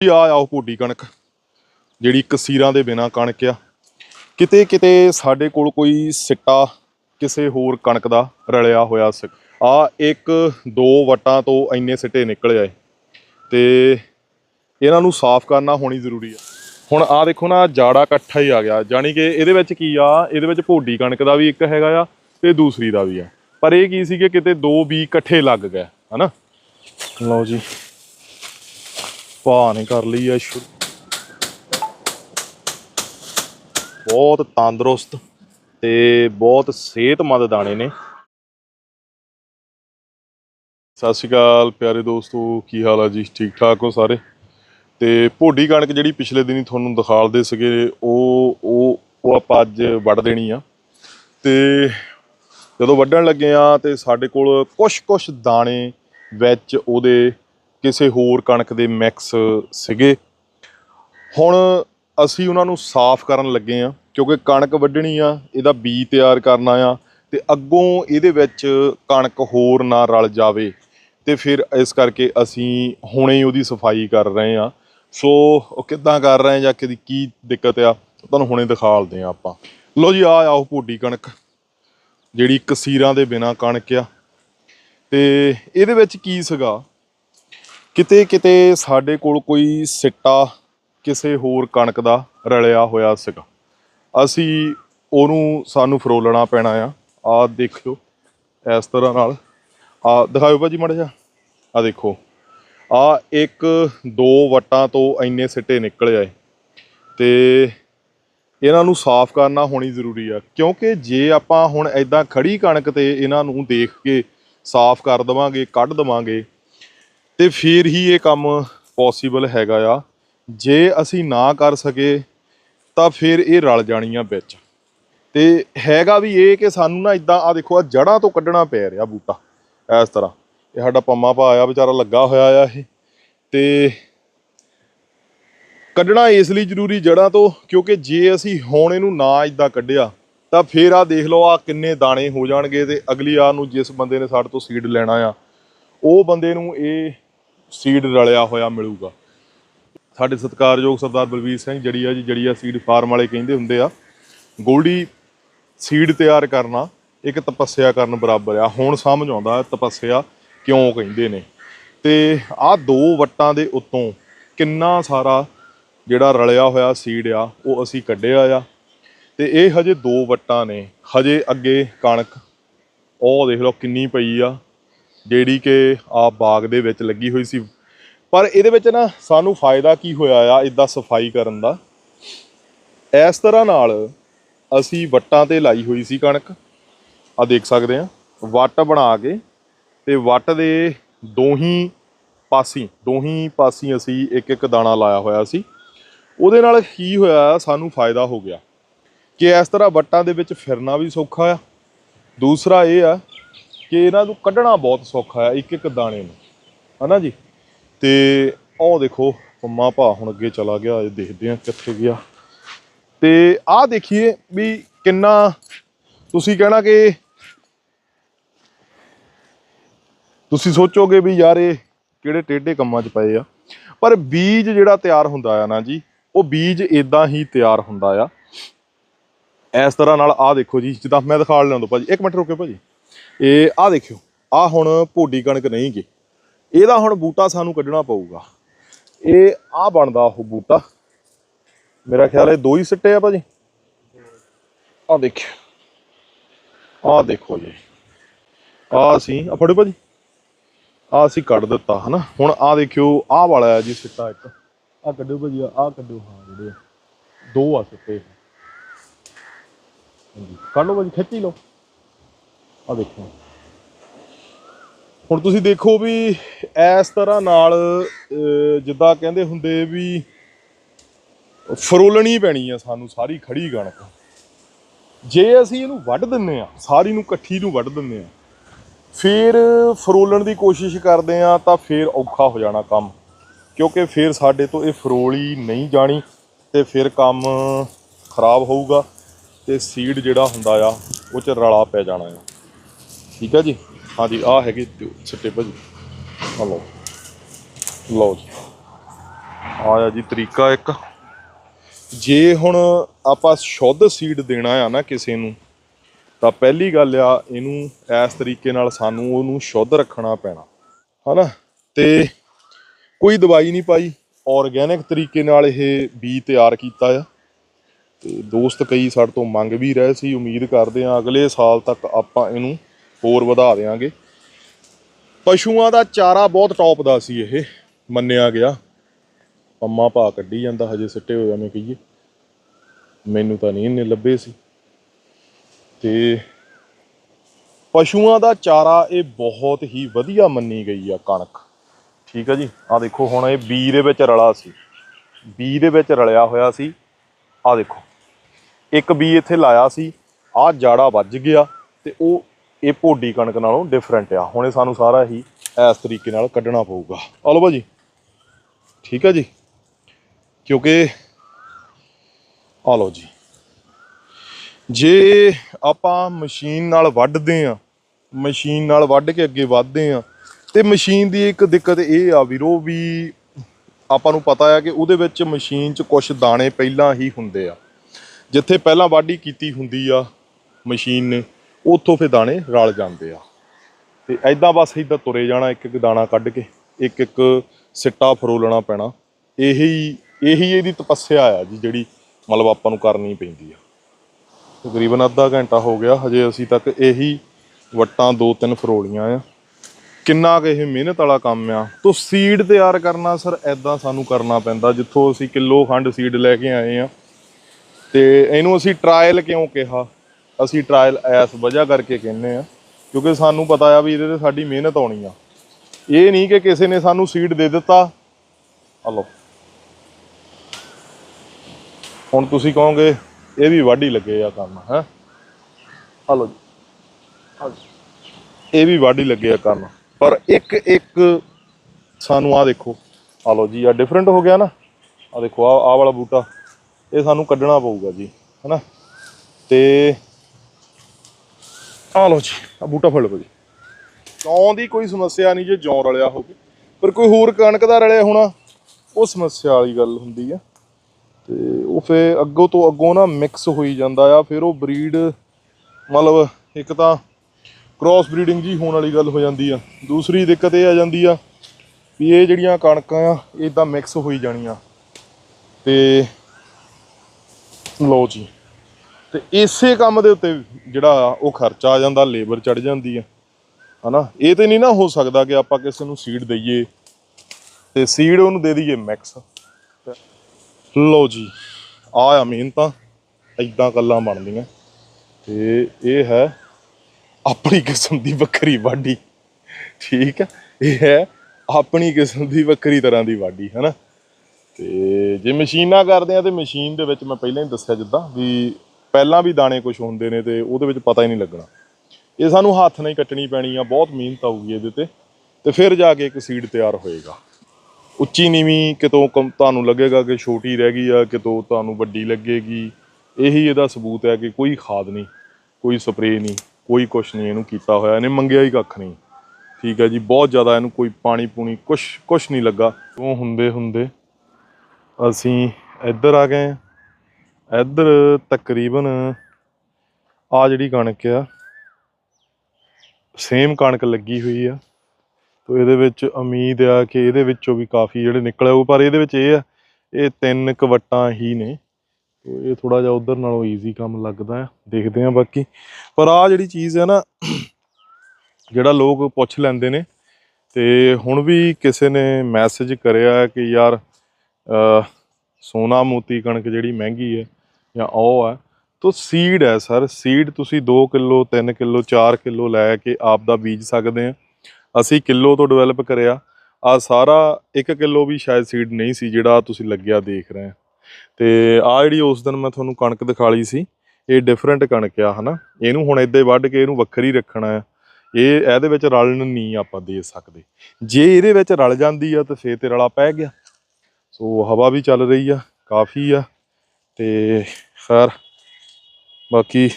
ਜੀ ਆ ਆਓ ਭੋਡੀ ਕਣਕ, ਜਿਹੜੀ ਕਸੀਰਾਂ ਦੇ ਬਿਨਾ ਕਣਕ ਆ। ਕਿਤੇ ਕਿਤੇ ਸਾਡੇ ਕੋਲ ਕੋਈ ਸਿੱਟਾ ਕਿਸੇ ਹੋਰ ਕਣਕ ਦਾ ਰਲਿਆ ਹੋਇਆ ਸੀ। ਆ ਇੱਕ ਦੋ ਵਟਾਂ ਤੋਂ ਇੰਨੇ ਸਿੱਟੇ ਨਿਕਲ ਆਏ ਤੇ ਇਹਨਾਂ ਨੂੰ ਸਾਫ਼ ਕਰਨਾ ਹੋਣੀ ਜ਼ਰੂਰੀ ਆ। ਹੁਣ ਆ ਦੇਖੋ ਨਾ, ਜਾੜਾ ਇਕੱਠਾ ਹੀ ਆ ਗਿਆ। ਜਾਨੀ ਕਿ ਇਹਦੇ ਵਿੱਚ ਕੀ ਆ, ਇਹਦੇ ਵਿੱਚ ਭੋਡੀ ਕਣਕ ਦਾ ਵੀ ਇੱਕ ਹੈਗਾ ਆ ਤੇ ਦੂਸਰੀ ਦਾ ਵੀ ਆ। ਪਰ ਇਹ ਕੀ ਸੀ ਕਿ ਕਿਤੇ ਦੋ ਬੀ ਇਕੱਠੇ ਲੱਗ ਗਏ, ਹਨਾ? ਲਓ ਜੀ। ਭਾ ਨੇ ਕਰ ਲਈ ਆ ਸ਼ੁਰੂ। ਬਹੁਤ ਤੰਦਰੁਸਤ ਤੇ ਬਹੁਤ ਸਿਹਤਮੰਦ ਦਾਣੇ ਨੇ। ਸਤਿ ਸ਼੍ਰੀ ਅਕਾਲ ਪਿਆਰੇ ਦੋਸਤੋ, ਕੀ ਹਾਲ ਆ ਜੀ? ਠੀਕ ਠਾਕ ਹੋ ਸਾਰੇ? ਤੇ ਭੋਡੀ ਕਣਕ ਜਿਹੜੀ ਪਿਛਲੇ ਦਿਨੀ ਤੁਹਾਨੂੰ ਦਿਖਾਲਦੇ ਸੀਗੇ, ਉਹ ਉਹ ਉਹ ਆਪਾਂ ਅੱਜ ਵੱਢ ਦੇਣੀ ਆ। ਤੇ ਜਦੋਂ ਵੱਢਣ ਲੱਗੇ ਆ ਤੇ ਸਾਡੇ ਕੋਲ ਕੁਝ-ਕੁਝ ਦਾਣੇ ਵਿੱਚ ਉਹਦੇ ਕਿਸੇ ਹੋਰ ਕਣਕ ਦੇ ਮਿਕਸ ਸੀਗੇ। ਹੁਣ ਅਸੀਂ ਉਹਨਾਂ ਨੂੰ ਸਾਫ਼ ਕਰਨ ਲੱਗੇ ਆ ਕਿਉਂਕਿ ਕਣਕ ਵੱਢਣੀ ਆ, ਇਹਦਾ ਬੀਜ ਤਿਆਰ ਕਰਨਾ ਆ, ਤੇ ਅੱਗੋਂ ਇਹਦੇ ਵਿੱਚ ਕਣਕ ਹੋਰ ਨਾ ਰਲ ਜਾਵੇ, ਤੇ ਫਿਰ ਇਸ ਕਰਕੇ ਅਸੀਂ ਹੁਣੇ ਉਹਦੀ ਸਫ਼ਾਈ ਕਰ ਰਹੇ ਆ ਸੋ ਉਹ ਕਿੱਦਾਂ ਕਰ ਰਹੇ ਆ ਜਾਂ ਕਿਦੀ ਕੀ ਦਿੱਕਤ ਆ, ਤੁਹਾਨੂੰ ਹੁਣੇ ਦਿਖਾਲਦੇ ਆ ਆਪਾਂ। ਲੋ ਜੀ ਆ ਆਓ ਭੋਡੀ ਕਣਕ, ਜਿਹੜੀ ਕਸੀਰਾਂ ਦੇ ਬਿਨਾ ਕਣਕ ਆ। ਤੇ ਇਹਦੇ ਵਿੱਚ ਕੀ ਸੀਗਾ? ਕਿਤੇ ਕਿਤੇ ਸਾਡੇ ਕੋਲ ਕੋਈ ਸਿੱਟਾ ਕਿਸੇ ਹੋਰ ਕਣਕ ਦਾ ਰਲਿਆ ਹੋਇਆ ਸੀਗਾ। ਅਸੀਂ ਉਹਨੂੰ ਸਾਨੂੰ ਫਰੋਲਣਾ ਪੈਣਾ ਆ। ਆ ਦੇਖਿਓ ਇਸ ਤਰ੍ਹਾਂ ਨਾਲ। ਆ ਦਿਖਾਓ ਭਾਜੀ ਮੜ ਜਾ ਆ ਦੇਖੋ। ਆ ਇੱਕ ਦੋ ਵਟਾਂ ਤੋਂ ਇੰਨੇ ਸਿੱਟੇ ਨਿਕਲ ਆਏ। ਤੇ ਇਹਨਾਂ ਨੂੰ ਸਾਫ਼ ਕਰਨਾ ਹੋਣੀ ਜ਼ਰੂਰੀ ਆ। ਕਿਉਂਕਿ ਜੇ ਆਪਾਂ ਹੁਣ ਐਦਾਂ ਖੜੀ ਕਣਕ ਤੇ ਇਹਨਾਂ ਨੂੰ ਦੇਖ ਕੇ ਸਾਫ਼ ਕਰ ਦਵਾਂਗੇ, ਕੱਢ ਦਵਾਂਗੇ ਤੇ ਫਿਰ ਹੀ ਇਹ ਕੰਮ ਪੋਸੀਬਲ ਹੈਗਾ ਆ। ਜੇ ਅਸੀਂ ਨਾ ਕਰ ਸਕੇ, ਤਾਂ ਫਿਰ ਇਹ ਰਲ ਜਾਣੀਆਂ ਵਿੱਚ। ਤੇ ਹੈਗਾ ਵੀ ਇਹ ਕਿ ਸਾਨੂੰ ਨਾ ਇਦਾਂ ਆ ਦੇਖੋ ਆ ਜੜਾਂ ਤੋਂ ਕੱਢਣਾ ਪੈ ਰਿਹਾ ਬੂਟਾ, ਇਸ ਤਰ੍ਹਾਂ। ਇਹ ਸਾਡਾ ਪੰਮਾ ਭਾ ਆ, ਵਿਚਾਰਾ ਲੱਗਾ ਹੋਇਆ ਆ ਇਹ। ਤੇ ਕੱਢਣਾ ਇਸ ਲਈ ਜ਼ਰੂਰੀ ਜੜਾਂ ਤੋਂ, ਕਿਉਂਕਿ ਜੇ ਅਸੀਂ ਹੁਣ ਇਹਨੂੰ ਨਾ ਇਦਾਂ ਕੱਢਿਆ, ਤਾਂ ਫਿਰ ਆ ਦੇਖ ਲਓ ਆ ਕਿੰਨੇ ਦਾਣੇ ਹੋ ਜਾਣਗੇ ਤੇ ਅਗਲੀ ਆ ਨੂੰ ਜਿਸ ਬੰਦੇ ਨੇ ਸਾਡੇ ਤੋਂ ਸੀਡ ਲੈਣਾ ਆ, ਉਹ ਬੰਦੇ ਨੂੰ ਇਹ ਸੀਡ ਰਲਿਆ ਹੋਇਆ ਮਿਲੂਗਾ। ਸਾਡੇ ਸਤਿਕਾਰਯੋਗ ਸਰਦਾਰ ਬਲਵੀਰ ਸਿੰਘ ਜੜੀਆ ਜੀ ਜੜੀਆ ਸੀਡ ਫਾਰਮ ਵਾਲੇ ਕਹਿੰਦੇ ਹੁੰਦੇ ਆ, ਗੋਲਡੀ ਸੀਡ ਤਿਆਰ ਕਰਨਾ, ਇੱਕ ਤਪੱਸਿਆ ਕਰਨ ਬਰਾਬਰ ਆ। ਹੁਣ ਸਮਝ ਆਉਂਦਾ ਤਪੱਸਿਆ ਕਿਉਂ ਕਹਿੰਦੇ ਨੇ। ਤੇ ਆਹ ਦੋ ਵੱਟਾਂ ਦੇ ਉੱਤੋਂ ਕਿੰਨਾ ਸਾਰਾ ਜਿਹੜਾ ਰਲਿਆ ਹੋਇਆ ਸੀਡ ਆ, ਉਹ ਅਸੀਂ ਕੱਢਿਆ ਆ। ਤੇ ਇਹ ਹਜੇ ਦੋ ਵੱਟਾਂ ਨੇ। ਹਜੇ ਅੱਗੇ ਕਣਕ, ਉਹ ਦੇਖ ਲਓ ਕਿੰਨੀ ਪਈ ਆ। ਜਿਹੜੀ ਕਿ ਆਪ ਬਾਗ ਦੇ ਵਿੱਚ ਲੱਗੀ ਹੋਈ ਸੀ। ਪਰ ਇਹਦੇ ਵਿੱਚ ਨਾ ਸਾਨੂੰ ਫਾਇਦਾ ਕੀ ਹੋਇਆ ਆ ਇਦਾਂ ਸਫ਼ਾਈ ਕਰਨ ਦਾ? ਇਸ ਤਰ੍ਹਾਂ ਨਾਲ ਅਸੀਂ ਵੱਟਾਂ ਤੇ ਲਾਈ ਹੋਈ ਸੀ ਕਣਕ। ਆ ਦੇਖ ਸਕਦੇ ਆ, ਵੱਟ ਬਣਾ ਕੇ ਤੇ ਵੱਟ ਦੇ ਦੋਹੀ ਪਾਸੀ ਦੋਹੀ ਪਾਸੀ ਅਸੀਂ ਇੱਕ ਇੱਕ ਦਾਣਾ ਲਾਇਆ ਹੋਇਆ ਸੀ। ਉਹਦੇ ਨਾਲ ਕੀ ਹੋਇਆ, ਸਾਨੂੰ ਫਾਇਦਾ ਹੋ ਗਿਆ ਕਿ ਇਸ ਤਰ੍ਹਾਂ ਵੱਟਾਂ ਦੇ ਵਿੱਚ ਫਿਰਨਾ ਵੀ ਸੌਖਾ ਆ। ਦੂਸਰਾ ਇਹ ਆ ਕਿ ਇਹਨਾਂ ਨੂੰ ਕੱਢਣਾ ਬਹੁਤ ਸੌਖਾ ਆ ਇੱਕ ਇੱਕ ਦਾਣੇ ਨੂੰ। ਹਨਾ ਜੀ? ਤੇ ਆਹ ਦੇਖੋ, ਪੰਮਾ ਭਾ ਹੁਣ ਅੱਗੇ ਚਲਾ ਗਿਆ, ਇਹ ਦੇਖਦੇ ਆ ਕਿੱਥੇ ਗਿਆ। ਤੇ ਆਹ ਦੇਖੀਏ ਵੀ ਕਿੰਨਾ, ਤੁਸੀਂ ਕਹਿਣਾ ਕਿ ਤੁਸੀਂ ਸੋਚੋਗੇ ਵੀ ਯਾਰ ਇਹ ਕਿਹੜੇ ਟੇਢੇ ਕੰਮਾਂ 'ਚ ਪਏ ਆ। ਪਰ ਬੀਜ ਜਿਹੜਾ ਤਿਆਰ ਹੁੰਦਾ ਆ ਨਾ ਜੀ, ਉਹ ਬੀਜ ਇਦਾਂ ਹੀ ਤਿਆਰ ਹੁੰਦਾ ਆ। ਇਸ ਤਰ੍ਹਾਂ ਨਾਲ ਆਹ ਦੇਖੋ ਜੀ, ਜਿੱਦਾਂ ਮੈਂ ਦਿਖਾ ਲਿਆਉਂਦਾ ਭਾਜੀ, ਇੱਕ ਮਿੰਟ ਰੁਕਿਓ ਭਾਜੀ। ਇਹ ਆਹ ਦੇਖਿਓ, ਆਹ ਹੁਣ ਭੋਡੀ ਕਣਕ ਨਹੀਂ ਗੀ। ਇਹਦਾ ਹੁਣ ਬੂਟਾ ਸਾਨੂੰ ਕੱਢਣਾ ਪਊਗਾ। ਇਹ ਆਹ ਬਣਦਾ ਉਹ ਬੂਟਾ। ਮੇਰਾ ਖਿਆਲ ਹੈ ਦੋ ਹੀ ਸਿੱਟੇ ਆ ਭਾਜੀ। ਆਹ ਦੇਖਿਓ। ਆਹ ਦੇਖੋ ਜੀ। ਆਹ ਅਸੀਂ ਆ ਫੜੋ ਭਾਜੀ। ਆਹ ਅਸੀਂ ਕੱਢ ਦਿੱਤਾ, ਹਨਾ? ਹੁਣ ਆਹ ਦੇਖਿਓ, ਆਹ ਵਾਲਾ ਆ ਜੀ ਸਿੱਟਾ ਇੱਕ। ਆਹ ਕੱਢੋ ਭਾਜੀ, ਆਹ ਕੱਢੋ, ਹਾਂ, ਜਿਹੜੇ ਦੋ ਆ ਸਿੱਟੇ। ਹਾਂਜੀ, ਕੱਢ ਲਓ ਭਾਜੀ, ਖਿੱਚ ਲਓ। ਆਹ ਦੇਖੋ। ਹੁਣ ਤੁਸੀਂ ਦੇਖੋ ਵੀ ਇਸ ਤਰ੍ਹਾਂ ਨਾਲ ਜਿੱਦਾਂ ਕਹਿੰਦੇ ਹੁੰਦੇ ਵੀ ਫਰੋਲਣੀ ਪੈਣੀ ਆ ਸਾਨੂੰ ਸਾਰੀ ਖੜੀ ਕਣਕ। ਜੇ ਅਸੀਂ ਇਹਨੂੰ ਵੱਢ ਦਿੰਨੇ ਆ, ਸਾਰੀ ਨੂੰ ਇਕੱਠੀ ਨੂੰ ਵੱਢ ਦਿੰਨੇ ਆ, ਫਿਰ ਫਰੋਲਣ ਦੀ ਕੋਸ਼ਿਸ਼ ਕਰਦੇ ਆ ਤਾਂ ਫਿਰ ਔਖਾ ਹੋ ਜਾਣਾ ਕੰਮ। ਕਿਉਂਕਿ ਫਿਰ ਸਾਡੇ ਤੋਂ ਇਹ ਫਰੋਲੀ ਨਹੀਂ ਜਾਣੀ ਤੇ ਫਿਰ ਕੰਮ ਖਰਾਬ ਹੋਊਗਾ ਤੇ ਸੀਡ ਜਿਹੜਾ ਹੁੰਦਾ ਆ, ਉਹ ਚ ਰਲਾ ਪੈ ਜਾਣਾ ਆ। ਠੀਕ ਆ ਜੀ? ਹਾਂਜੀ ਆ ਹੈਗੇ ਦਿਓ ਸਿੱਟੇ ਭਾਜੀ। ਆ ਲਓ। ਲਓ ਜੀ। ਆਇਆ ਜੀ ਤਰੀਕਾ ਇੱਕ। ਜੇ ਹੁਣ ਆਪਾਂ ਸ਼ੁੱਧ ਸੀਡ ਦੇਣਾ ਆ ਨਾ ਕਿਸੇ ਨੂੰ, ਤਾਂ ਪਹਿਲੀ ਗੱਲ ਆ, ਇਹਨੂੰ ਇਸ ਤਰੀਕੇ ਨਾਲ ਸਾਨੂੰ ਉਹਨੂੰ ਸ਼ੁੱਧ ਰੱਖਣਾ ਪੈਣਾ। ਹਨਾ? ਤੇ ਕੋਈ ਦਵਾਈ ਨਹੀਂ ਪਾਈ। ਆਰਗੇਨਿਕ ਤਰੀਕੇ ਨਾਲ ਇਹ ਬੀ ਤਿਆਰ ਕੀਤਾ ਆ। ਤੇ ਦੋਸਤ ਕਈ ਸਾਡੇ ਤੋਂ ਮੰਗ ਵੀ ਰਹੇ ਸੀ, ਉਮੀਦ ਕਰਦੇ ਆ ਅਗਲੇ ਸਾਲ ਤੱਕ ਆਪਾਂ ਇਹਨੂੰ ਹੋਰ ਵਧਾ ਦੇਵਾਂਗੇ ਪਸ਼ੂਆਂ ਦਾ ਚਾਰਾ ਬਹੁਤ ਟੌਪ ਦਾ ਸੀ ਇਹ, ਮੰਨਿਆ ਗਿਆ। ਪੰਮਾ ਭਾ ਕੱਢੀ ਜਾਂਦਾ, ਹਜੇ ਸਿੱਟੇ ਹੋਏ ਐਵੇਂ ਕਹੀਏ। ਮੈਨੂੰ ਤਾਂ ਨਹੀਂ ਇੰਨੇ ਲੱਭੇ ਸੀ। ਤੇ ਪਸ਼ੂਆਂ ਦਾ ਚਾਰਾ ਇਹ ਬਹੁਤ ਹੀ ਵਧੀਆ ਮੰਨੀ ਗਈ ਆ ਕਣਕ। ਠੀਕ ਆ ਜੀ? ਆ ਦੇਖੋ, ਹੁਣ ਇਹ ਬੀ ਦੇ ਵਿੱਚ ਰਲਾ ਸੀ। ਬੀ ਦੇ ਵਿੱਚ ਰਲਿਆ ਹੋਇਆ ਸੀ। ਆ ਦੇਖੋ, ਇੱਕ ਬੀ ਇੱਥੇ ਲਾਇਆ ਸੀ। ਆ ਜਾੜਾ ਵੱਜ ਗਿਆ ਤੇ ਉਹ ਇਹ ਭੋਡੀ ਕਣਕ ਨਾਲੋਂ ਡਿਫਰੈਂਟ ਆ। ਹੁਣ ਇਹ ਸਾਨੂੰ ਸਾਰਾ ਹੀ ਇਸ ਤਰੀਕੇ ਨਾਲ ਕੱਢਣਾ ਪਊਗਾ। ਆ ਲਓ ਭਾਜੀ ਠੀਕ ਆ ਜੀ? ਕਿਉਂਕਿ ਆ ਲਓ ਜੀ। ਜੇ ਆਪਾਂ ਮਸ਼ੀਨ ਨਾਲ ਵੱਢਦੇ ਆ, ਮਸ਼ੀਨ ਨਾਲ ਵੱਢ ਕੇ ਅੱਗੇ ਵਧਦੇ ਆ, ਤੇ ਮਸ਼ੀਨ ਦੀ ਇੱਕ ਦਿੱਕਤ ਇਹ ਆ ਵੀਰੋ ਵੀ ਆਪਾਂ ਨੂੰ ਪਤਾ ਆ ਕਿ ਉਹਦੇ ਵਿੱਚ ਮਸ਼ੀਨ 'ਚ ਕੁਝ ਦਾਣੇ ਪਹਿਲਾਂ ਹੀ ਹੁੰਦੇ ਆ। ਜਿੱਥੇ ਪਹਿਲਾਂ ਵਾਢੀ ਕੀਤੀ ਹੁੰਦੀ ਆ ਮਸ਼ੀਨ ਨੇ। ਉੱਥੋਂ ਫੇ ਦਾਣੇ ਰਲ ਜਾਂਦੇ ਆ। ਤੇ ਐਦਾਂ ਬਸ ਇਦਾਂ ਤੁਰੇ ਜਾਣਾ, ਇੱਕ ਇੱਕ ਦਾਣਾ ਕੱਢ ਕੇ, ਇੱਕ ਇੱਕ ਸਿੱਟਾ ਫਰੋਲਣਾ ਪੈਣਾ। ਇਹੀ ਇਹੀ ਇਹਦੀ ਤਪੱਸਿਆ ਆ ਜੀ, ਜਿਹੜੀ ਮਤਲਬ ਆਪਾਂ ਨੂੰ ਕਰਨੀ ਪੈਂਦੀ ਆ। ਤਕਰੀਬਨ ਅੱਧਾ ਘੰਟਾ ਹੋ ਗਿਆ, ਹਜੇ ਅਸੀਂ ਤੱਕ ਇਹੀ ਵਟਾਂ ਦੋ ਤਿੰਨ ਫਰੋਲੀਆਂ ਆ। ਕਿੰਨਾ ਕੁ ਇਹ ਮਿਹਨਤ ਵਾਲਾ ਕੰਮ ਆ। ਤੋ ਸੀਡ ਤਿਆਰ ਕਰਨਾ ਸਰ ਐਦਾਂ ਸਾਨੂੰ ਕਰਨਾ ਪੈਂਦਾ, ਜਿੱਥੋਂ ਅਸੀਂ ਕਿਲੋ ਖੰਡ ਸੀਡ ਲੈ ਕੇ ਆਏ ਆ। ਤੇ ਇਹਨੂੰ ਅਸੀਂ ਟਰਾਇਲ ਕਿਉਂ ਕਿਹਾ? ਅਸੀਂ ਟਰਾਇਲ ਐਸ ਵਜ੍ਹਾ ਕਰਕੇ ਕਹਿੰਨੇ ਆ ਕਿਉਂਕਿ ਸਾਨੂੰ ਪਤਾ ਆ ਵੀ ਇਹਦੇ ਤੇ ਸਾਡੀ ਮਿਹਨਤ ਆਉਣੀ ਆ। ਇਹ ਨਹੀਂ ਕਿ ਕਿਸੇ ਨੇ ਸਾਨੂੰ ਸੀਡ ਦੇ ਦਿੱਤਾ। ਹਲੋ ਹੁਣ ਤੁਸੀਂ ਕਹੋਗੇ, ਇਹ ਵੀ ਵਾਢੀ ਲੱਗੇ ਆ ਕੰਮ, ਹੈ? ਆ ਜੀ। ਇਹ ਵੀ ਵਾਢੀ ਲੱਗੇ ਆ ਕਰਨ ਪਰ ਇੱਕ ਇੱਕ ਸਾਨੂੰ ਆ ਦੇਖੋ। ਆ ਲਓ ਜੀ ਆ ਡਿਫਰੈਂਟ ਹੋ ਗਿਆ ਨਾ। ਆ ਦੇਖੋ ਆ ਆ ਵਾਲਾ ਬੂਟਾ। ਇਹ ਸਾਨੂੰ ਕੱਢਣਾ ਪਊਗਾ ਜੀ, ਹੈਨਾ? ਤੇ ਆ ਲਓ ਜੀ ਆ ਬੂਟਾ ਫੜ ਲਓ ਜੀ। ਜੌਂ ਦੀ ਕੋਈ ਸਮੱਸਿਆ ਨਹੀਂ ਜੇ ਜੌਂ ਰਲਿਆ ਹੋਵੇ। ਪਰ ਕੋਈ ਹੋਰ ਕਣਕ ਦਾ ਰਲਿਆ ਹੋਣਾ, ਉਹ ਸਮੱਸਿਆ ਵਾਲੀ ਗੱਲ ਹੁੰਦੀ ਆ। ਤੇ ਉਹ ਫੇ ਅੱਗੋਂ ਤੋਂ ਅੱਗੋਂ ਨਾ ਮਿਕਸ ਹੋਈ ਜਾਂਦਾ ਆ, ਫਿਰ ਉਹ ਬਰੀਡ ਮਤਲਬ ਇੱਕ ਤਾਂ ਕ੍ਰਾਸ ਬਰੀਡਿੰਗ ਜੀ ਹੋਣ ਵਾਲੀ ਗੱਲ ਹੋ ਜਾਂਦੀ ਆ। ਦੂਸਰੀ ਦਿੱਕਤ ਇਹ ਆ ਜਾਂਦੀ ਆ ਵੀ ਇਹ ਜਿਹੜੀਆਂ ਕਣਕਾਂ ਆ, ਇਹ ਤਾਂ ਮਿਕਸ ਹੋਈ ਜਾਣੀਆਂ। ਤੇ ਲਓ ਜੀ। ਤੇ ਇਸੇ ਕੰਮ ਦੇ ਉੱਤੇ ਜਿਹੜਾ ਉਹ ਖਰਚਾ ਆ ਜਾਂਦਾ ਲੇਬਰ ਚੜ ਜਾਂਦੀ ਆ। ਹਨਾ? ਇਹ ਤੇ ਨਹੀਂ ਨਾ ਹੋ ਸਕਦਾ ਕਿ ਆਪਾਂ ਕਿਸੇ ਨੂੰ ਸੀਡ ਦਈਏ ਤੇ ਸੀਡ ਉਹਨੂੰ ਦੇ ਦਈਏ ਮਿਕਸ ਲਓ ਜੀ ਆ ਆ ਮੇਨ ਤਾਂ ਗੱਲਾਂ ਬਣਦੀਆਂ। ਤੇ ਇਹ ਹੈ ਆਪਣੀ ਕਿਸਮ ਦੀ ਵੱਖਰੀ ਵਾਢੀ। ਠੀਕ ਹੈ ਇਹ ਹੈ ਆਪਣੀ ਕਿਸਮ ਦੀ ਵੱਖਰੀ ਤਰ੍ਹਾਂ ਦੀ ਵਾਢੀ ਹੈ ਨਾ ਤੇ ਜੇ ਮਸ਼ੀਨਾਂ ਕਰਦੇ ਆ ਤੇ ਮਸ਼ੀਨ ਦੇ ਵਿੱਚ ਮੈਂ ਪਹਿਲਾਂ ਹੀ ਦੱਸਿਆ ਜਿੱਦਾਂ ਵੀ ਪਹਿਲਾਂ ਵੀ ਦਾਣੇ ਕੁਝ ਹੁੰਦੇ ਨੇ ਤੇ ਉਹਦੇ ਵਿੱਚ ਪਤਾ ਹੀ ਨਹੀਂ ਲੱਗਣਾ। ਇਹ ਸਾਨੂੰ ਹੱਥ ਨਾਲ ਹੀ ਕੱਟਣੀ ਪੈਣੀ ਆ ਬਹੁਤ ਮਿਹਨਤ ਆਊਗੀ ਇਹਦੇ ਤੇ ਤੇ ਫਿਰ ਜਾ ਕੇ ਇੱਕ ਸੀਡ ਤਿਆਰ ਹੋਏਗਾ। ਉੱਚੀ ਨੀਵੀਂ ਕਿਤੋਂ ਕਮ- ਤੁਹਾਨੂੰ ਲੱਗੇਗਾ ਕਿ ਛੋਟੀ ਰਹਿ ਗਈ ਆ, ਕਿਤੋਂ ਤੁਹਾਨੂੰ ਵੱਡੀ ਲੱਗੇਗੀ। ਇਹੀ ਇਹਦਾ ਸਬੂਤ ਹੈ ਕਿ ਕੋਈ ਖਾਦ ਨਹੀਂ, ਕੋਈ ਸਪਰੇਅ ਨਹੀਂ, ਕੋਈ ਕੁਛ ਨਹੀਂ ਇਹਨੂੰ ਕੀਤਾ ਹੋਇਆ, ਇਹਨੇ ਮੰਗਿਆ ਹੀ ਕੱਖ ਨਹੀਂ। ਠੀਕ ਹੈ ਜੀ, ਬਹੁਤ ਜ਼ਿਆਦਾ ਇਹਨੂੰ ਕੋਈ ਪਾਣੀ ਪੂਣੀ ਕੁਛ ਕੁਛ ਨਹੀਂ ਲੱਗਾ। ਉਹ ਹੁੰਦੇ ਹੁੰਦੇ ਅਸੀਂ ਇੱਧਰ ਆ ਗਏ। ਹਾਂ। ਇੱਧਰ ਤਕਰੀਬਨ ਆ ਜਿਹੜੀ ਕਣਕ ਆ ਸੇਮ ਕਣਕ ਲੱਗੀ ਹੋਈ ਆ। ਤੋ ਇਹਦੇ ਵਿੱਚ ਉਮੀਦ ਆ ਕਿ ਇਹਦੇ ਵਿੱਚੋਂ ਵੀ ਕਾਫੀ ਜਿਹੜੇ ਨਿਕਲੇ ਉਹ ਪਰ ਇਹਦੇ ਵਿੱਚ ਇਹ ਆ, ਇਹ ਤਿੰਨ ਕੁ ਹੀ ਨੇ। ਤੋ ਇਹ ਥੋੜਾ ਜਿਹਾ ਉਧਰ ਨਾਲੋਂ ਈਜ਼ੀ ਕੰਮ ਲੱਗਦਾ ਆ, ਦੇਖਦੇ ਆ ਬਾਕੀ। ਪਰ ਆ ਜਿਹੜੀ ਚੀਜ਼ ਹੈ ਨਾ, ਜਿਹੜਾ ਲੋਕ ਪੁੱਛ ਲੈਂਦੇ ਨੇ, ਤੇ ਹੁਣ ਵੀ ਕਿਸੇ ਨੇ ਮੈਸੇਜ ਕਰਿਆ ਕਿ ਯਾਰ ਸੋਨਾ ਮੋਤੀ ਕਣਕ ਜਿਹੜੀ ਮਹਿੰਗੀ ਹੈ ਜਾਂ ਉਹ ਹੈ, ਤੋ ਸੀਡ ਹੈ ਸਰ ਸੀਡ ਤੁਸੀਂ 2 ਕਿਲੋ 3 ਕਿਲੋ 4 ਕਿਲੋ ਲੈ ਕੇ ਆਪ ਦਾ ਬੀਜ ਸਕਦੇ ਆ ਅਸੀਂ ਕਿਲੋ ਤੋਂ ਡਿਵੈਲਪ ਕਰਿਆ। ਆ ਸਾਰਾ 1 ਕਿਲੋ ਵੀ ਸ਼ਾਇਦ ਸੀਡ ਨਹੀਂ ਸੀ ਜਿਹੜਾ ਤੁਸੀਂ ਲੱਗਿਆ ਦੇਖ ਰਹੇ ਆ ਤੇ ਆ ਜਿਹੜੀ ਉਸ ਦਿਨ ਮੈਂ ਤੁਹਾਨੂੰ ਕਣਕ ਦਿਖਾ ਲਈ ਸੀ, ਇਹ ਡਿਫਰੈਂਟ ਕਣਕ ਆ, ਹਨਾ? ਇਹਨੂੰ ਹੁਣ ਏਦਾਂ ਵੱਢ ਕੇ ਇਹਨੂੰ ਵੱਖਰੀ ਰੱਖਣਾ ਆ ਇਹ, ਇਹਦੇ ਵਿੱਚ ਰਲਣ ਨਹੀਂ ਆਪਾਂ ਦੇ ਸਕਦੇ। ਜੇ ਇਹਦੇ ਵਿੱਚ ਰਲ ਜਾਂਦੀ ਆ ਤਾਂ ਫੇਰ ਤੇ ਰਲਾ ਪੈ ਗਿਆ। ਸੋ ਹਵਾ ਵੀ ਚੱਲ ਰਹੀ ਆ, ਕਾਫੀ ਆ। ਤੇ ਖੈਰ, ਬਾਕੀ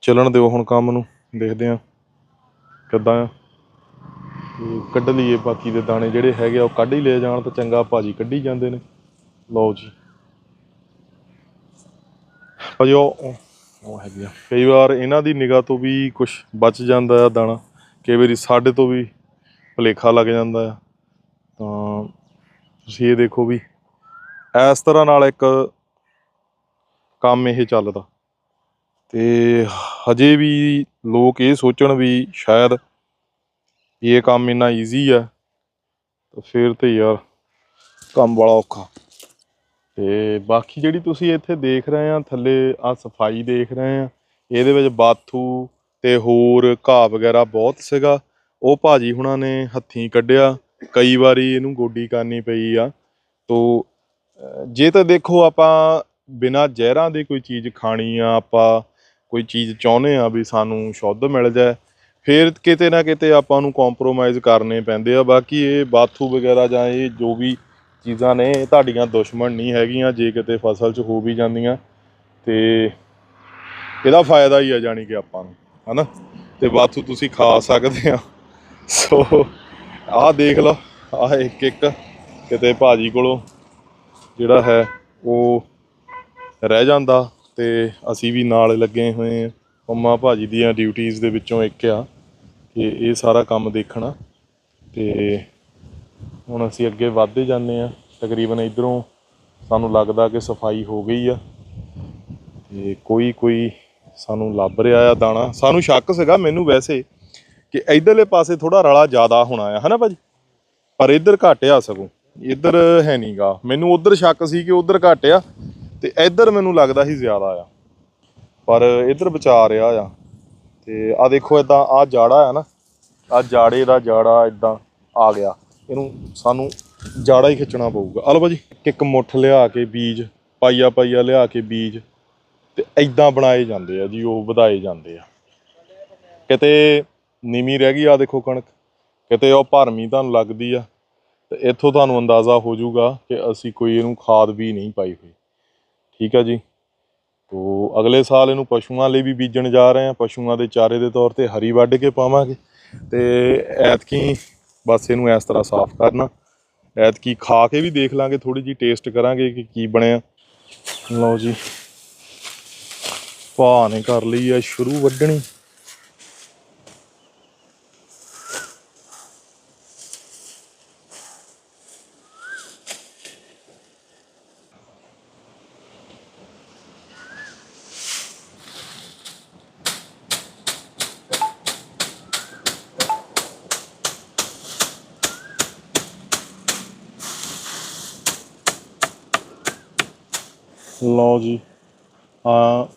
ਚੱਲਣ ਦਿਓ ਹੁਣ ਕੰਮ ਨੂੰ, ਦੇਖਦੇ ਆ ਕਿੱਦਾਂ ਆ। ਕੱਢ ਲਈਏ ਬਾਕੀ ਦੇ ਦਾਣੇ ਜਿਹੜੇ ਹੈਗੇ ਆ, ਉਹ ਕੱਢ ਹੀ ਲੈ ਜਾਣ ਤਾਂ ਚੰਗਾ ਭਾਜੀ ਕੱਢੀ ਜਾਂਦੇ ਨੇ। ਲਓ ਜੀ। ਭਾਜੀ, ਉਹ, ਉਹ- ਉਹ ਹੈਗੀ ਆ। ਕਈ ਵਾਰ ਇਹਨਾਂ ਦੀ ਨਿਗਾਹ ਤੋਂ ਵੀ ਕੁਝ ਬਚ ਜਾਂਦਾ ਆ ਦਾਣਾ, ਕਈ ਵਾਰੀ ਸਾਡੇ ਤੋਂ ਵੀ ਭੁਲੇਖਾ ਲੱਗ ਜਾਂਦਾ ਆ। ਤਾਂ ਤੁਸੀਂ ਇਹ ਦੇਖੋ ਵੀ, ਇਸ ਤਰ੍ਹਾਂ ਨਾਲ ਇੱਕ ਕੰਮ ਇਹ ਚੱਲਦਾ। ਤੇ ਹਜੇ ਵੀ ਲੋਕ ਇਹ ਸੋਚਣ ਵੀ ਸ਼ਾਇਦ ਇਹ ਕੰਮ ਇੰਨਾ ਈਜ਼ੀ ਆ, ਤਾਂ ਫਿਰ ਤੇ ਯਾਰ ਕੰਮ ਬੜਾ ਔਖਾ। ਤੇ ਬਾਕੀ ਜਿਹੜੀ ਤੁਸੀਂ ਇੱਥੇ ਦੇਖ ਰਹੇ ਆ, ਥੱਲੇ ਆ ਸਫ਼ਾਈ ਦੇਖ ਰਹੇ ਆ, ਇਹਦੇ ਵਿੱਚ ਬਾਥੂ ਤੇ ਹੋਰ ਘਾਹ ਵਗੈਰਾ ਬਹੁਤ ਸੀਗਾ। ਉਹ ਭਾਜੀ ਹੁਣਾਂ ਨੇ ਹੱਥੀਂ ਕੱਢਿਆ। ਕਈ ਵਾਰੀ ਇਹਨੂੰ ਗੋਡੀ ਕਰਨੀ ਪਈ ਆ। ਤੋ ਜੇ ਤਾਂ ਦੇਖੋ ਆਪਾਂ ਬਿਨਾਂ ਜ਼ਹਿਰਾਂ ਦੇ ਕੋਈ ਚੀਜ਼ ਖਾਣੀ ਆ, ਆਪਾਂ ਕੋਈ ਚੀਜ਼ ਚਾਹੁੰਦੇ ਆ ਵੀ ਸਾਨੂੰ ਸ਼ੁੱਧ ਮਿਲ ਜਾਏ, ਫਿਰ ਕਿਤੇ ਨਾ ਕਿਤੇ ਆਪਾਂ ਨੂੰ ਕੰਪਰੋਮਾਈਜ਼ ਕਰਨੇ ਪੈਂਦੇ ਆ। ਬਾਕੀ ਇਹ ਬਾਥੂ ਵਗੈਰਾ ਜਾਂ ਇਹ ਜੋ ਵੀ ਚੀਜ਼ਾਂ ਨੇ, ਇਹ ਤੁਹਾਡੀਆਂ ਦੁਸ਼ਮਣ ਨਹੀਂ ਹੈਗੀਆਂ, ਜੇ ਕਿਤੇ ਫਸਲ 'ਚ ਹੋ ਵੀ ਜਾਂਦੀਆਂ, ਤੇ ਇਹਦਾ ਫਾਇਦਾ ਹੀ ਆ ਜਾਣੀ ਕਿ ਆਪਾਂ ਨੂੰ, ਹਨਾ? ਤੇ ਬਾਥੂ ਤੁਸੀਂ ਖਾ ਸਕਦੇ ਆ। ਸੋ, ਆਹ ਦੇਖ ਲਓ, ਆਹ ਇੱਕ ਇੱਕ ਕਿਤੇ ਭਾਜੀ ਕੋਲੋਂ ਜਿਹੜਾ ਹੈ, ਉਹ ਰਹਿ ਜਾਂਦਾ ਤੇ ਅਸੀਂ ਵੀ ਨਾਲ ਲੱਗੇ ਹੋਏ ਆ ਮੰਮਾ ਭਾਜੀ ਦੀਆਂ ਡਿਊਟੀਆਂ ਦੇ ਵਿੱਚੋਂ ਇੱਕ ਆ ਕਿ ਇਹ ਸਾਰਾ ਕੰਮ ਦੇਖਣਾ। ਤੇ ਹੁਣ ਅਸੀਂ ਅੱਗੇ ਵਧਦੇ ਜਾਂਦੇ ਆ ਤਕਰੀਬਨ ਇਧਰੋਂ ਸਾਨੂੰ ਲੱਗਦਾ ਕਿ ਸਫ਼ਾਈ ਹੋ ਗਈ ਆ। ਤੇ ਕੋਈ ਕੋਈ ਸਾਨੂੰ ਲੱਭ ਰਿਹਾ ਆ ਦਾਣਾ। ਸਾਨੂੰ ਸ਼ੱਕ ਸੀਗਾ ਮੈਨੂੰ ਵੈਸੇ ਕਿ ਇਧਰਲੇ ਪਾਸੇ ਥੋੜਾ ਰਲਾ ਜ਼ਿਆਦਾ ਹੋਣਾ ਆ। ਹਨਾ ਭਾਜੀ? ਪਰ ਇੱਧਰ ਘੱਟ ਆ ਸਗੋਂ। ਇੱਧਰ ਹੈ ਨਹੀਂਗਾ ਮੈਨੂੰ ਉਧਰ ਸ਼ੱਕ ਸੀ ਕਿ ਉਧਰ ਘੱਟ ਆ ਤੇ ਇੱਧਰ ਮੈਨੂੰ ਲੱਗਦਾ ਸੀ ਜ਼ਿਆਦਾ ਆ। ਪਰ ਇੱਧਰ ਬਚਾ ਰਿਹਾ ਆ। ਤੇ ਆ ਦੇਖੋ ਇਦਾਂ ਆ ਜਾੜਾ ਆ ਨਾ ਆ ਜਾੜੇ ਦਾ ਜਾੜਾ ਇਦਾਂ ਆ ਗਿਆ। ਇਹਨੂੰ ਸਾਨੂੰ ਜਾੜਾ ਹੀ ਖਿੱਚਣਾ ਪਊਗਾ। ਆ ਲਓ ਭਾਜੀ, ਇੱਕ ਮੁੱਠ ਲਿਆ ਕੇ ਬੀਜ, ਪਾਈਆ ਪਾਈਆ ਲਿਆ ਕੇ ਬੀਜ, ਤੇ ਇਦਾਂ ਬਣਾਏ ਜਾਂਦੇ ਆ ਜੀ, ਉਹ ਵਧਾਏ ਜਾਂਦੇ ਆ। ਕਿਤੇ ਨੀਵੀਂ ਰਹਿ ਗਈ ਆ ਦੇਖੋ ਕਣਕ, ਕਿਤੇ ਉਹ ਭਰਮੀ ਤੁਹਾਨੂੰ ਲੱਗਦੀ ਆ, ਤੇ ਇੱਥੋਂ ਤੁਹਾਨੂੰ ਅੰਦਾਜ਼ਾ ਹੋ ਜਾਊਗਾ ਕਿ ਅਸੀਂ ਕੋਈ ਇਹਨੂੰ ਖਾਦ ਵੀ ਨਹੀਂ ਪਾਈ ਹੋਈ। ਠੀਕ ਆ ਜੀ। ਤੋ ਅਗਲੇ ਸਾਲ ਇਹਨੂੰ ਪਸ਼ੂਆਂ ਲਈ ਵੀ ਬੀਜਣ ਜਾ ਰਹੇ ਹਾਂ। ਪਸ਼ੂਆਂ ਦੇ ਚਾਰੇ ਦੇ ਤੌਰ ਤੇ ਹਰੀ ਵੱਢ ਕੇ ਪਾਵਾਂਗੇ। ਤੇ ਐਤਕੀ ਬਸ ਇਹਨੂੰ ਇਸ ਤਰ੍ਹਾਂ ਸਾਫ਼ ਕਰਨਾ। ਐਤਕੀ ਖਾ ਕੇ ਵੀ ਦੇਖ ਲਾਂਗੇ ਥੋੜੀ ਜੀ ਟੇਸਟ ਕਰਾਂਗੇ ਕਿ ਕੀ ਬਣਿਆ। ਲਓ ਜੀ। ਭਾ ਨੇ ਕਰ ਲਈ ਆ ਸ਼ੁਰੂ ਵੱਢਣੀ। ਲਓ ਜੀ ਆ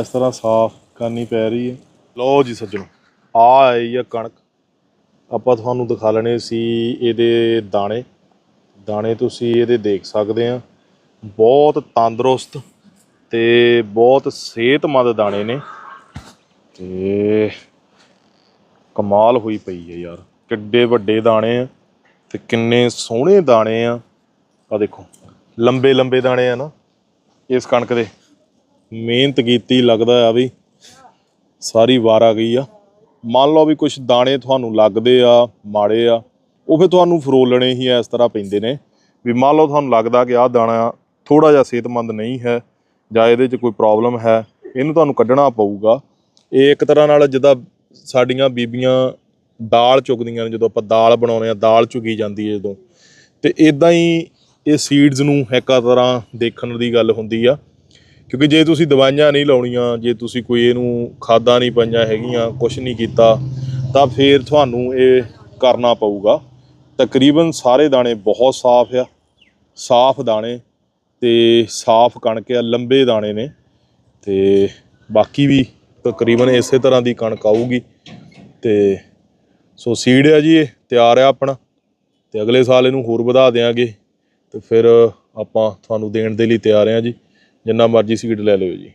ਇਸ ਤਰ੍ਹਾਂ ਸਾਫ਼ ਕਰਨੀ ਪੈ ਰਹੀ ਹੈ। ਲਓ ਜੀ ਸੱਜਣੋ ਆ ਆਈ ਆ ਕਣਕ। ਆਪਾਂ ਤੁਹਾਨੂੰ ਦਿਖਾ ਲੈਣੇ ਸੀ ਇਹਦੇ ਦਾਣੇ। ਦਾਣੇ ਤੁਸੀਂ ਇਹਦੇ ਦੇਖ ਸਕਦੇ ਆ। ਬਹੁਤ ਤੰਦਰੁਸਤ ਤੇ ਬਹੁਤ ਸਿਹਤਮੰਦ ਦਾਣੇ ਨੇ। ਤੇ ਕਮਾਲ ਹੋਈ ਪਈ ਹੈ ਯਾਰ। ਕਿੱਡੇ ਵੱਡੇ ਦਾਣੇ ਆ ਤੇ ਕਿੰਨੇ ਸੋਹਣੇ ਦਾਣੇ ਆ। ਆ ਦੇਖੋ। ਲੰਬੇ ਲੰਬੇ ਦਾਣੇ ਆ ਨਾ, ਇਸ ਕਣਕ ਦੇ। ਮਿਹਨਤ ਕੀਤੀ, ਲੱਗਦਾ ਆ ਵੀ ਸਾਰੀ ਵਾਰ ਆ ਗਈ ਆ। ਮੰਨ ਲਓ ਵੀ ਕੁਝ ਦਾਣੇ ਤੁਹਾਨੂੰ ਲੱਗਦੇ ਆ, ਮਾੜੇ ਆ, ਉਹ ਫਿਰ ਤੁਹਾਨੂੰ ਫਰੋਲਣੇ ਹੀ ਇਸ ਤਰ੍ਹਾਂ ਪੈਂਦੇ ਨੇ। ਵੀ ਮੰਨ ਲਓ ਤੁਹਾਨੂੰ ਲੱਗਦਾ ਕਿ ਆਹ ਦਾਣਾ ਥੋੜਾ ਜਿਹਾ ਸਿਹਤਮੰਦ ਨਹੀਂ ਹੈ, ਜਾਂ ਇਹਦੇ 'ਚ ਕੋਈ ਪ੍ਰੋਬਲਮ ਹੈ, ਇਹਨੂੰ ਤੁਹਾਨੂੰ ਕੱਢਣਾ ਪਊਗਾ। ਇਹ ਇੱਕ ਤਰ੍ਹਾਂ ਨਾਲ ਜਿੱਦਾਂ ਸਾਡੀਆਂ ਬੀਬੀਆਂ ਦਾਲ ਚੁਗਦੀਆਂ ਨੇ, ਜਦੋਂ ਆਪਾਂ ਦਾਲ ਬਣਾਉਂਦੇ ਆ ਦਾਲ ਚੁਗੀ ਜਾਂਦੀ ਹੈ ਜਦੋਂ। ਤੇ ਇਦਾਂ ਹੀ ਇਹ ਸੀਡਸ ਨੂੰ ਇੱਕ ਤਰ੍ਹਾਂ ਦੇਖਣ ਦੀ ਗੱਲ ਹੁੰਦੀ ਆ। ਕਿਉਂਕਿ ਜੇ ਤੁਸੀਂ ਦਵਾਈਆਂ ਨਹੀਂ ਲਾਉਣੀਆਂ, ਜੇ ਤੁਸੀਂ ਕੋਈ ਇਹਨੂੰ ਖਾਦਾਂ ਨਹੀਂ ਪਾਈਆਂ ਹੈਗੀਆਂ ਕੁਝ ਨਹੀਂ ਕੀਤਾ, ਤਾਂ ਫਿਰ ਤੁਹਾਨੂੰ ਇਹ ਕਰਨਾ ਪਊਗਾ। ਤਕਰੀਬਨ ਸਾਰੇ ਦਾਣੇ ਬਹੁਤ ਸਾਫ਼ ਆ। ਸਾਫ਼ ਦਾਣੇ ਤੇ ਸਾਫ਼ ਕਣਕ ਆ, ਲੰਬੇ ਦਾਣੇ ਨੇ। ਤੇ ਬਾਕੀ ਵੀ ਤਕਰੀਬਨ ਇਸੇ ਤਰ੍ਹਾਂ ਦੀ ਕਣਕ ਆਊਗੀ। ਤੇ ਸੋ ਸੀਡ ਆ ਜੀ ਇਹ, ਤਿਆਰ ਆ ਆਪਣਾ। ਤੇ ਅਗਲੇ ਸਾਲ ਇਹਨੂੰ ਹੋਰ ਵਧਾ ਦੇਾਂਗੇ ਤੇ ਫਿਰ ਆਪਾਂ ਤੁਹਾਨੂੰ ਦੇਣ ਦੇ ਲਈ ਤਿਆਰ ਹਾਂ ਜੀ। ਜਿੰਨਾ ਮਰਜ਼ੀ ਸੀਟ ਲੈ ਲਿਓ ਜੀ।